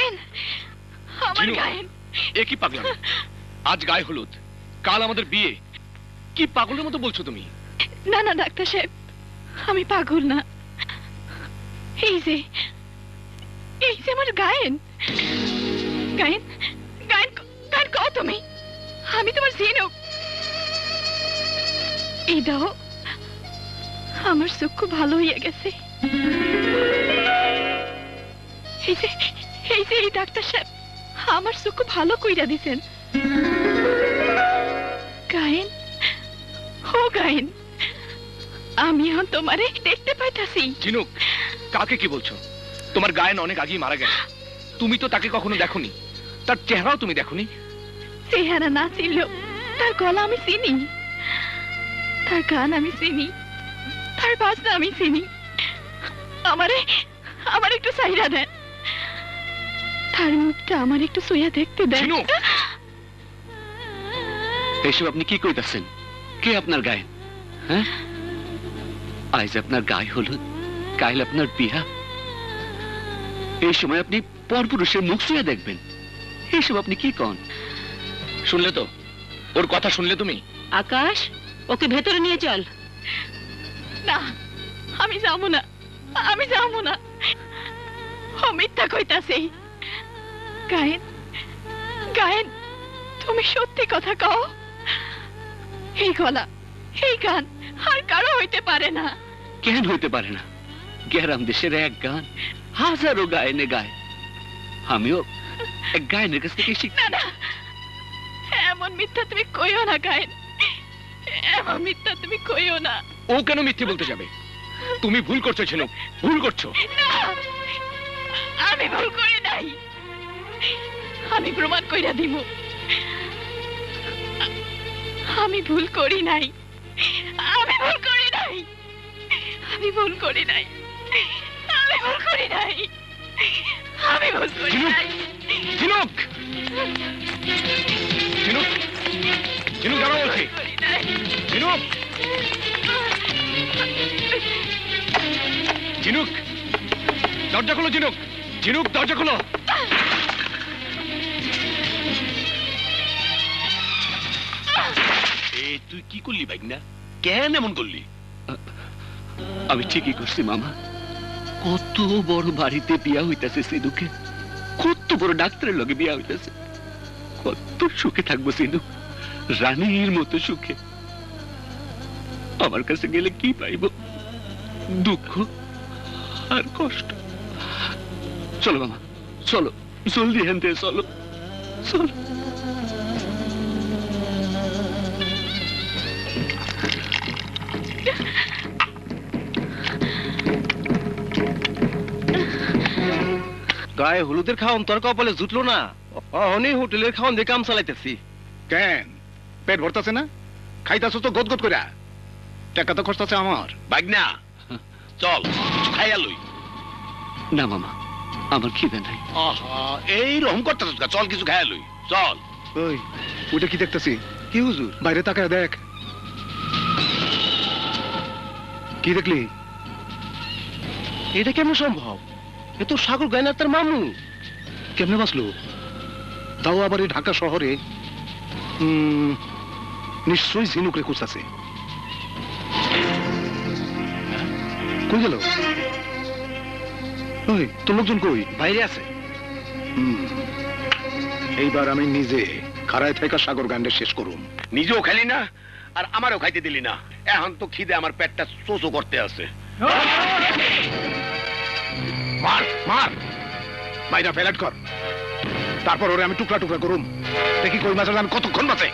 গায়েন? আমার। গায়েন। এ কি পাগলাম? আজ গায়ে হলুদ কাল আমাদের বিয়ে। কি পাগলের মতো বলছো তুমি? না না ডাক্তার সাহেব আমি পাগল না। এই যে এই যে আমার গায়েন। গায়েন গায়েন গায়েন কও তুমি। আমি তোমার জিনুক এই দাও আমার চোখ খুব ভালো হইয়া গেছে। এই যে এই যে এই ডাক্তার সাহেব আমার ভালো কইরা দিছেন। গায়েন ও গায়েন আমি এখন তোমারে দেখতে পাইতাছি। ঝিনুক কাকে কি বলছো? তোমার গায়েন অনেক আগেই মারা গেছে। তুমি তো তাকে কখনো দেখোনি। তার চেহারাও তুমি দেখোনি। চেহারা না চিনলেও তার গলা আমি চিনি। তার গান আমি চিনি। তার বাজনা আমি চিনি। আমারে আমার একটু চাহিদা দেন। তার মুখটা আমার একটু সইয়া দেখতে দেন! এসব আপনি কি কইতাছেন? কে আপনার গায়ে? হ্যাঁ? আজ আপনার গায়ে হলুদ কাল আপনার বিয়া এই সময় আপনি পরপুরুষের মুখ শুয়ে দেখবেন। এইসব আপনি কি কন? শুনলে তো? ওর কথা শুনলে তুমি? আকাশ ওকে ভেতরে নিয়ে চল। না আমি যাব না। আমি যাব না। ও মিথ্যা কইতাছে। গায়েন গায়েন তুমি সত্যি কথা কও। এই গলা এই গান আর কারও হইতে পারে না। কেন হইতে পারে না? গ্যারাম দেশের এক গান হাজারো গায়নে গায়। আমিও এক গায়নের কাছ থেকে না এমন মিথ্যা তুমি কইও না গায়েন। এমন মিথ্যা তুমি কইও না। ও কেন মিথ্যে বলতে যাবে? তুমি ভুল করছ ঝিনুক ভুল করছ। না আমি ভুল করি নাই। আমি প্রমাণ কইরা দিব আমি ভুল করি নাই। আমি ভুল করি নাই। আমি ভুল করি নাই। আমি ভুল করি নাই। আমি ভুল করি! নাই। ঝিনুক! ঝিনুক! ঝিনুক দাঁড়াও বলছি ঝিনুক! ঝিনুক! দরজা খোলো ঝিনুক! ঝিনুক দরজা খোলো। এ তুই কি করলি বাইক না কেন এমন করলি? আমি ঠিকই করছি, মামা। কত বড় বাড়িতে বিয়া হইতাছে সিধুকে। কত বড় ডাক্তারের লগে বিয়া হইতাছে। কত সুখে থাকব সিধু। রানীর মতো সুখে। আমার কাছে গেলে কি পাইব? দুঃখ আর কষ্ট। চলো, মামা, চলো। জলদি হেনতে চলো। চলো। গায়ে হলুদের খাওয়ান তোর কপালে জুটলো না। অহনি হোটেলের খাওয়ান দিয়ে কাম চালাইতেছি। কেন? পেট ভরতাছে না? খাইতাছো তো গদ গদ কইরা। টাকা তো খরচাছে আমার। বাইক না চল কিছু খাইয়া লই। না মামা আমার খিদে নাই। আহা এই রকম করতেছিস কা? চল কিছু খাইয়া লই চল। ওই ওটা কি দেখতেছি? কি হুজুর? বাইরে তাকায় দেখ। কি দেখলি? এটা কেমন সম্ভব? এ তো সাগর গায়নার তার মামু কেমনে বাঁচলো তাও আবার এই ঢাকা শহরে উম, নিশ্চয়ই ঝিনুকরে কুচাছে কই গেল ওই তোর লোকজন কই বাইরে আছে হুম, এইবার আমি নিজে খাড়ায় থাকা সাগর গান্ডে শেষ করুম নিজেও খাইলি না আর আমারও খাইতে দিলি না এখন তো খিদে আমার পেটটা চোচো করতে আছে মার মার। মাইরা ফেলাট কর। তারপর ওরে আমি টুকরা টুকরা করুম। দেখি কই মাছের দাম কতক্ষণ বাঁচে।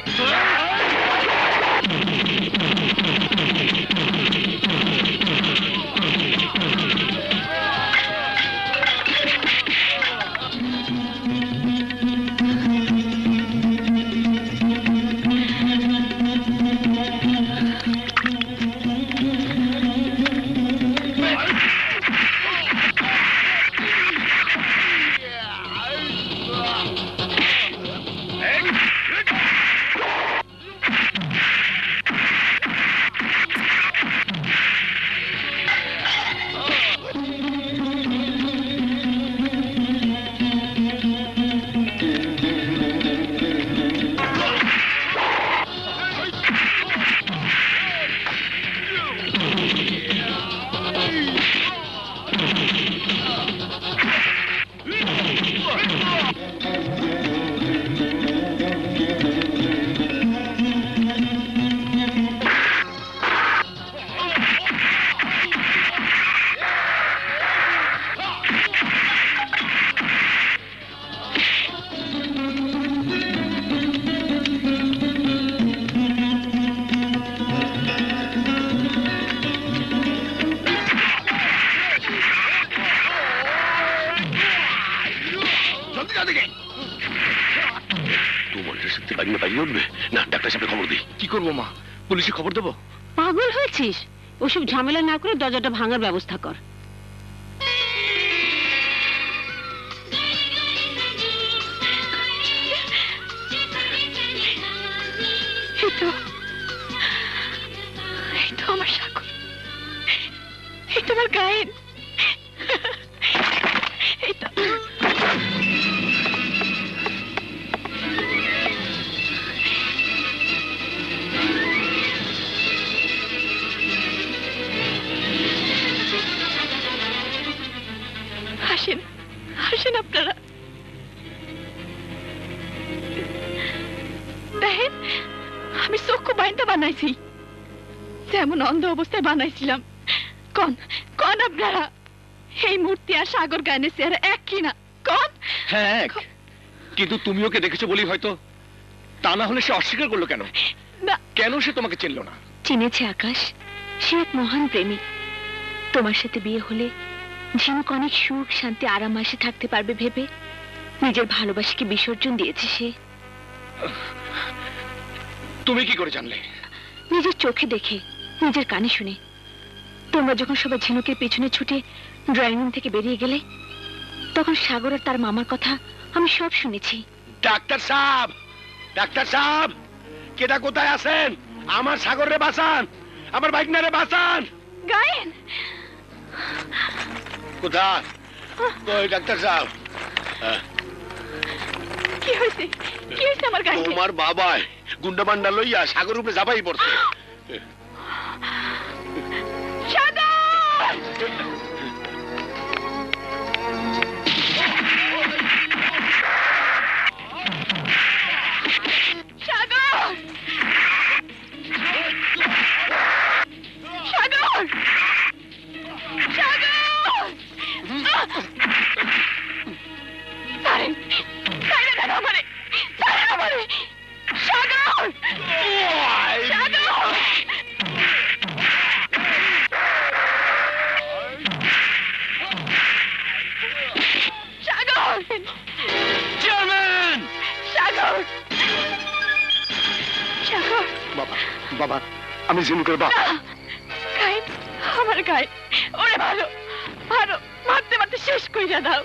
তোমার সত্যি বাড়ি বাড়ি উঠবে না। ডাক্তার সাহেব খবর দিই। কি করব মা? পুলিশে খবর দেবো? পাগল হয়েছিস? ওসব ঝামেলা না করে দরজাটা ভাঙার ব্যবস্থা কর। আমার সাগর। এই তো আমার হাসেন আপনারা। দেখেন আমি চক্ষু বাইনটা বানাইছি। যেমন অন্ধ অবস্থায় বানাইছিলাম। কন কন আপনারা? এই মূর্তি আর সাগর গায়নের চেহারা এক কিনা কন? হ্যাঁ। কিন্তু তুমি ওকে দেখেছ বলি হয়তো। তা না হলে সে অস্বীকার করল কেন? না। কেন সে তোমাকে চিনলো না? চিনেছে আকাশ। সে এক মহান প্রেমিক। তোমার সাথে বিয়ে হলে ঝিনুক অনেক সুখ শান্তি আরাম আসে থাকতে পারবে ভেবে। নিজের ভালোবাসাকে বিসর্জন দিয়েছে সে। তুমি কি করে জানলে? নিজের চোখে দেখে নিজের কানে শুনে। তোমরা যখন সবাই ঝিনুকের পেছনে ছুটে ড্রয়িং রুম থেকে বেরিয়ে গেলে তখন সাগর আর তার মামার কথা আমি সব শুনেছি। ডাক্তার সাহেব! ডাক্তার সাহেব! কেটা কোথায় আছেন? আমার সাগর রে বাঁচান! আমার বাইক না রে বাঁচান! গায়েন! কোথায়? ওই ডাক্তার সাহেব? কি হয়েছে? কি হয়েছে আমার গাড়ি তোমার বাবাই গুন্ডা বান্ডা লইয়া সাগর উপরে যাবাই পড়ছে। বাবা বাবা আমি ঝিনুকের গায়ে আমার গায়ে ওরে ভালো ভালো মারতে মারতে শেষ কইরা দাও।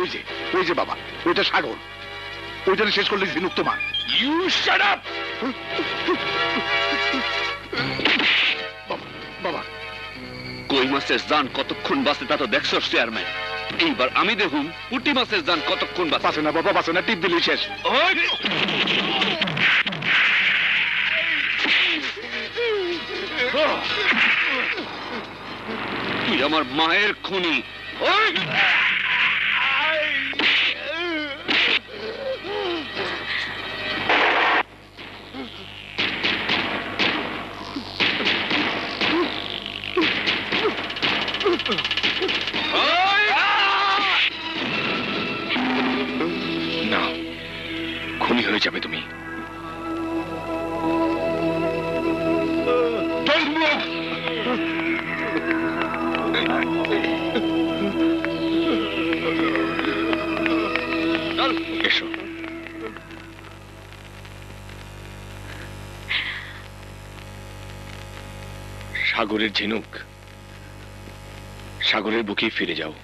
ওই যে ওই যে বাবা ওইটা সাগর। ওইটা শেষ করলে ঝিনুক তোমার ইউ শাট আপ বাবা বাবা। কই মাছের জান কতক্ষণ বাঁচে তা তো দেখছ চেয়ারম্যান এইবার আমি দেখুন পুটি মাছের জান কতক্ষণ বাঁচে। না বাবা বাঁচে না টিপ দিলেই শেষ। তুই আমার মায়ের খুনি। না হয়ে যাবে তুমি। সাগরের ঝিনুক সাগরের বুকেই ফিরে যাও।